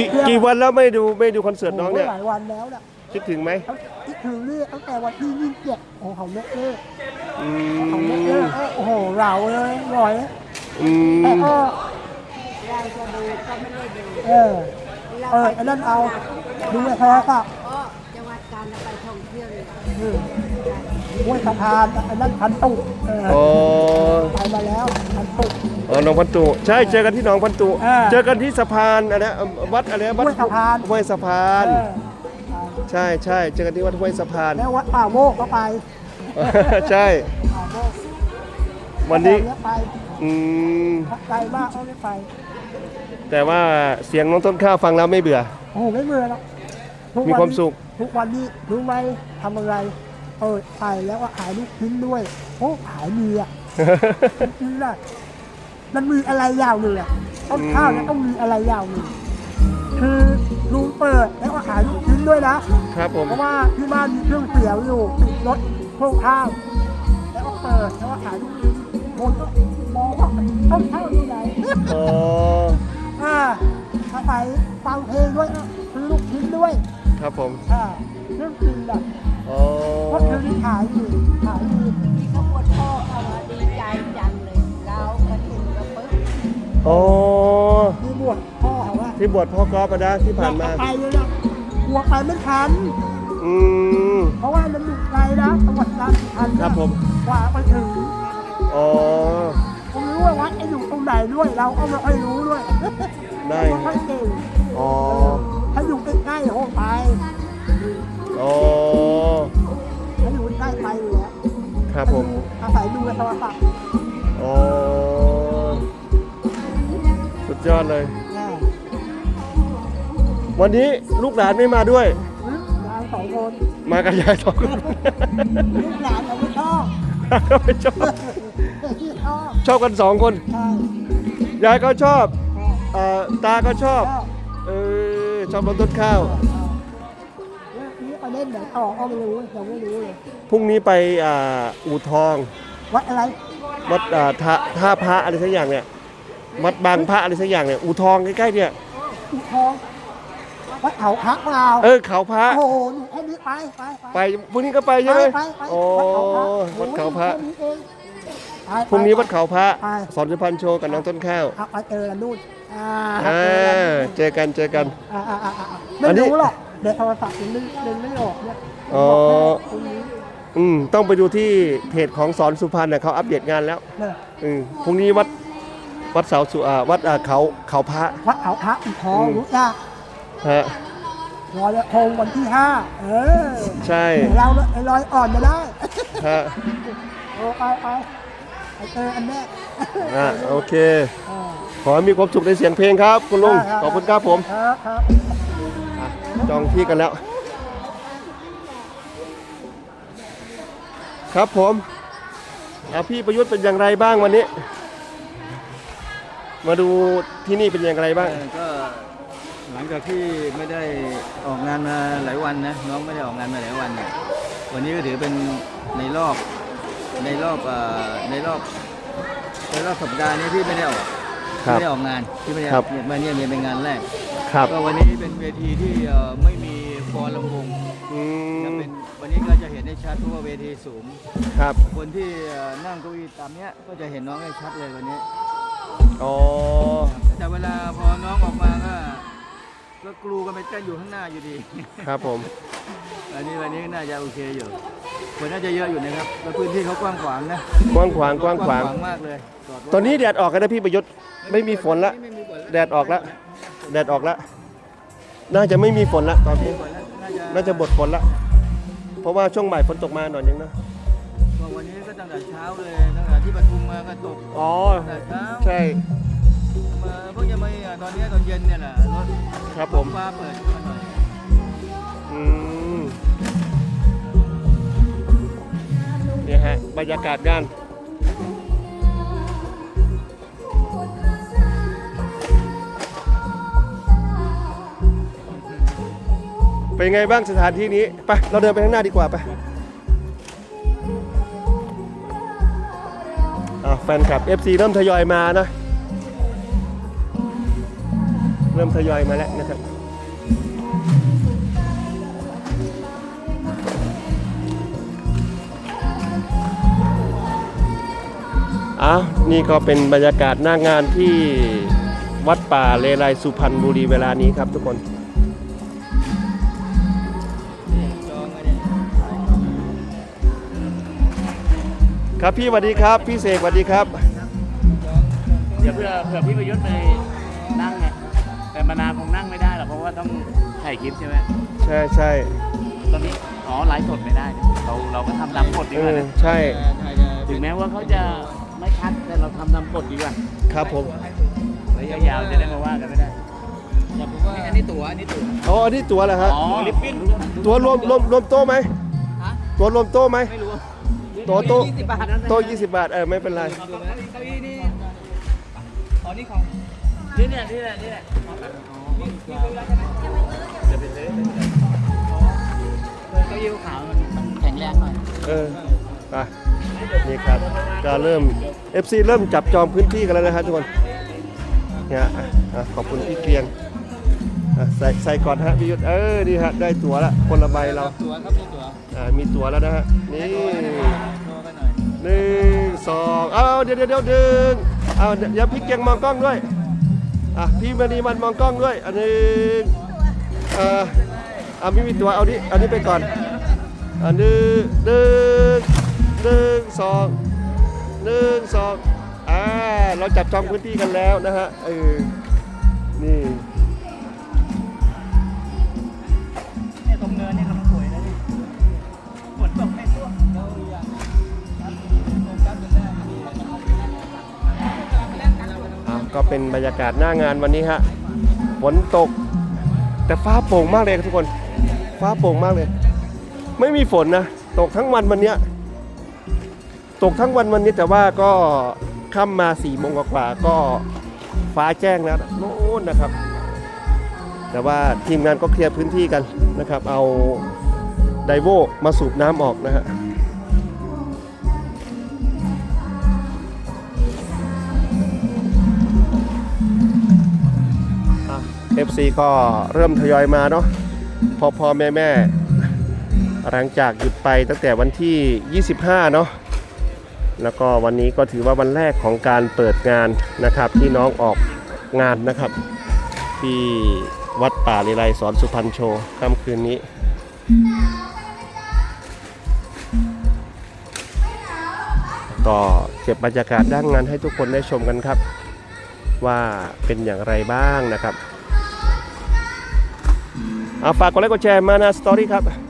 กี่กี่วันแล้วไม่ดูไม่ดูคอนเสิร์ตน้องเนี่ยหลายวันแล้วน่ะคิดถึงไหมเขาคิดถึงนี่ตั้งแต่วันที่ยี่สิบเจ็ดโอ้โหเขาเลิกเลิกอืเขาเลิกมเลิกโอ้โหเราเลยร่อยอืแต่มก็เราจะดูก็ไม่ได้ดูเออเออไอ้นั่นเอาดูไอ้โทรศัพท์ก็จังหวัดกาญไปท่องเที่ยวเลยอืมห้วยสะพานไอ้นั่นพันตุเอออ๋อไปมาแล้วพันตุ อ๋อหนองพันตุใช่เจอกันที่หนองพันตุอ่าเจอกันที่สะพานอะไรนะวัดอะไรนะวัดห้วยสะพาน ห้วยสะพาน เออใช่ใช่เจอกันที่วัดห้วยสะพาน แล้ววัดป่าโมกก็ไปใช่ ป่าโมกวันนี้เยไปอืม ไกลมากเขาไม่ไป แต่ว่าเสียงน้องต้นข้าวฟังแล้วไม่เบื่อ โอ้โหไม่เบื่อหรอกทุกมีนความสุข ทุกวันนี้รู้ไหมทำอะไร เออไปแล้วก็ขายลูกชิ้นด้วย โอ้ขายดีอะ จริงๆนะ มันมีอะไรอย่างหนึ่งอะต้นข้าวเนี่ยต้องมีอะไรอย่างหนึ่งคือลุงเปิดแล้วก็ขายลูกชิ้นด้วยนะครับผมเพราะว่าที่บ้านมีเครื่องเสียงอยู่ติดรถพ่วงข้างแล้วก็เปิดแล้วก็ขายลูกชิ้นคนก็มองว่าต้นข้าวที่ไหนอ๋ออ่าอาศัยฟังเพลงด้วยนะซื้อลูกชิ้นด้วยครับผมอ่าเรื่องจริงอะอ๋อเพราะเธอที่ขายอยู่ขายอยู่ อ๋อมีบวชพ่อเขาว่าที่บวชพ่อกอล์ฟอะนะที่ผ่านมา อยกจะไปเลยนะกลัวไปไม่ทัน อืม เพราะว่ามันอยู่ไกลนะจังหวัดกาญจนบุรีครับผม กว่าไปถึงอ๋อ ผมรู้ว่าวัดจะอยู่ตรงไหนด้วย เราก็ไม่ค่อยรู้ด้วยได้ไม่ค่อยเก่งอ๋อ ถ้าอยู่ใกล้ๆโอ้ไปอ๋อ ถ้าอยู่ใกล้ไปอยู่แล้วครับผมอาศัย อดเลยอ่าวันนี้ลูกหลานไม่มาด้วยยายสองคนมากับยายสองคนลูกหลานเราไม่ชอบไม่ชอบที่ชอบชอบกันสองคน ใช่ยายก็ชอบชอบเอ่อตาก็ชอบ ชอบเออชอบรถต้นข้าวเรื่องนี้ไปเล่นไหนต่อก็ไม่รู้ยังไม่รู้เลยพรุ่งนี้ไปอ่าอู่ทอง วัดอะไรวัดอ่าท่าท่าพระอะไรสักอย่างเนี่ย วัดบางพระอะไรสักอย่างเนี่ยอู่ทองใกล้ๆเนี่ยอุทองวัดเขาพระเปล่าเออเขาพระโอ้โหหนูแค่นี้ไปไปไปพรุ่งนี้ก็ไปใช่ไหมไปไปโอ้วัดเขาพระวัดเขาพระโอ้ยแค่นี้เองไปไปพรุ่งนี้วัดเขาพระไปสอนสุพรรณโชว์กับน้องต้นข้าวเอาไปเจอกันนู่นอ่าอ่าเจอกันเจอกันอ่าอ่าอ่าอ่าอัไม่นนี้รู้หรอกเดี๋ยวโทรศัพท์ยังไม่ยังไม่ออกเนี่ยอ๋อตรงนี้อืมต้องไปดูที่เพจของสอนสุพรรณเนี่ยเขาอัปเดตงานแล้วเนี่ยอืมพรุ่งนี้วัด วัดเสาสุอ่าวัดอ่าเขาเขาพระ วัดเขาพระอุทองอืม รู้จักฮะ ลอยกระทงวันที่ห้าเออใช่ เดี๋ยวเราไอ้ลอยอ่อนมาได้ ฮะโอ้ไปไปไปเจออันแน่อะโอเคอ่าขอให้มีความสุขในเสียงเพลงครับ คุณลุง ได้ขอบคุณครับผม ครับครับ อะจองที่กันแล้ว ครับผมอะพี่ประยุทธ์เป็นอย่างไรบ้างวันนี้ มาดูที่นี่เป็นอย่างไรบ้าง เอ่อก็หลังจากที่ไม่ได้ออกงานมาหลายวันนะน้องไม่ได้ออกงานมาหลายวันเนี่ยวันนี้ก็ถือเป็นในรอบในรอบเอ่อในรอบในรอบสัปดาห์นี้ที่ไม่ได้ออกครับไม่ได้ออกงานที่ไม่ได้ครับ เนี่ยมาเนี่ยเนี่ยเป็นงานแรกครับก็วันนี้เป็นเวทีที่เอ่อไม่มีฟอนลำวงอืจะมเป็นวันนี้ก็จะเห็นได้ชัดเพราะว่าเวทีสูง ครับ คนที่เอ่อนั่งเก้าอี้ตามเนี้ยก็จะเห็นน้องได้ชัดเลยวันนี้ อ๋อ แต่เวลาพอน้องออกมาก็ก็กลูกันไปเต้นอยู่ข้างหน้าอยู่ดี ครับผม อันนี้วันนี้น่าจะโอเคอยู่คนน่าจะเยอะอยู่นะครับแล้วพื้นที่เขากว้างขวางนะกว้างขวางกว้างขวาง มากเลยจดรถตอนนี้แดดออกกันนะพี่ประยุทธ์ไม่มีฝนละ ไม่มีฝนแดดออกแล้วแดดออกแล้วน่าจะไม่มีฝนละตอนนี้ ฝนแล้วน่าจะน่าจะบดฝนละ เพราะว่าช่วงบ่ายฝนตกมาหน่อยนึงนะ ก็วันนี้ก็ตั้งแต่เช้าเลยตั้งแต่ที่ปทุมมาก็ตกอ๋อ ตั้งแต่เช้าใช่ มาเพิ่งจะมาตอนนี้ตอนเย็นเนี่ยแหละรถครับผม ฟ้าเปิดขึ้นมาหน่อยอืมเนี่ยฮะ บรรยากาศงาน เป็นไงบ้างสถานที่นี้ ไป เราเดินไปข้างหน้าดีกว่าไป อะแฟนคลับ FC เริ่มทยอยมานะ เริ่มทยอยมาแล้วนะครับอ้าวนี่ก็เป็นบรรยากาศหน้างานที่วัดป่าเลไลสุพรรณบุรีเวลานี้ครับทุกคน ครับพี่สวัสดีครับ พี่เสกสวัสดีครับ เดี๋ยวเพื่อเผื่อพี่ประยุทธ์ไปนั่งไงแต่มานาคงนั่งไม่ได้หรอกเพราะว่าต้องถ่ายคลิปใช่ไหมใช่ใช่ตอนนี้อ๋อไลฟ์สดไม่ได้เนี่ยเราเราก็ทำตามกฎดีเอกว่าอนะใช่ ถึงแม้ว่าเขาจะไม่ชัดแต่เราทำตามกฎดีกว่าครับผมระยะยาวจะได้มาว่ากันไม่ได้แต่ผมว่าอันนี้ตั๋วอันนี้ตั๋วอ๋ออันนี้ตัวเหรอฮะอ๋อลิปปิ้นตัวรวมรวมรวมโต๊ะไหมฮะตัวรวมโต๊ะไหมไม่รู้โต๊ะโต๊ะยี่สิบบาทนั้นนะโต๊ะ20บาทเออไม่เป็นไรดูไหมเก้าอี้นี่อ๋อนี่ของนี่เนี่ยนี่แหละนี่แหละเดี๋ยวไปซื้อเก้าอี้ขาวมันมันแข็งแรงหน่อย เออไปนี่ครับก็เริ่ม FC เริ่มจับจองพื้นที่กันแล้วนะครับทุกคนเนี่ยอะอะขอบคุณพี่เกรียงอะใส่ใส่ก่อนฮะพี่ยุทธเออดีฮะได้ตั๋วละคนละใบเรา ตั๋วครับมีตั๋ว อ่ามีตั๋วแล้วนะฮะนี่โชว์กัน หนึ่งสองเอาเดี๋ยวเดี๋ยวเดึงเอาเดี๋ยวเดี๋ยวพี่เกียงมองกล้องด้วยอะพี่มณีมันมองกล้องด้วยอันหนึ่งเอ่อเอาไม่มีตัวเอาดิอานี้ไปก่อนอันหนึ่งหนึ่งหนึ่งสองหนึ่งสองอ่าเราจับจองพื้นที่กันแล้วนะฮะเออนี่ เป็นบรรยากาศหน้างานวันนี้ฮะฝนตก แต่ฟ้าโปร่งมากเลยครับทุกคน ฟ้าโปร่งมากเลย ไม่มีฝนนะตกทั้งวันวันเนี้ยตกทั้งวันวันนี้แต่ว่าก็ค่ำมา4ี่โมงกว่าก็ฟ้าแจ้งแล้วนะโน่นนะครับ แต่ว่าทีมงานก็เคลียร์พื้นที่กันนะครับ เอาไดโวมาสูบน้ำออกนะฮะ เอฟซีก็เริ่มทยอยมาเนาะพอพอแม่แม่หลังจากหยุดไปตั้งแต่วันที่ 25 เนาะแล้วก็วันนี้ก็ถือว่าวันแรกของการเปิดงานนะครับ ที่น้องออกงานนะครับ ที่วัดป่าลีไลสอนสุพรรณโชว์ค่ำคืนนี้ ก็เก็บบรรยากาศด้านงานให้ทุกคนได้ชมกันครับ ว่าเป็นอย่างไรบ้างนะครับ เอาฝากกดไลค์กดแชร์มานาสตอรี่ครับ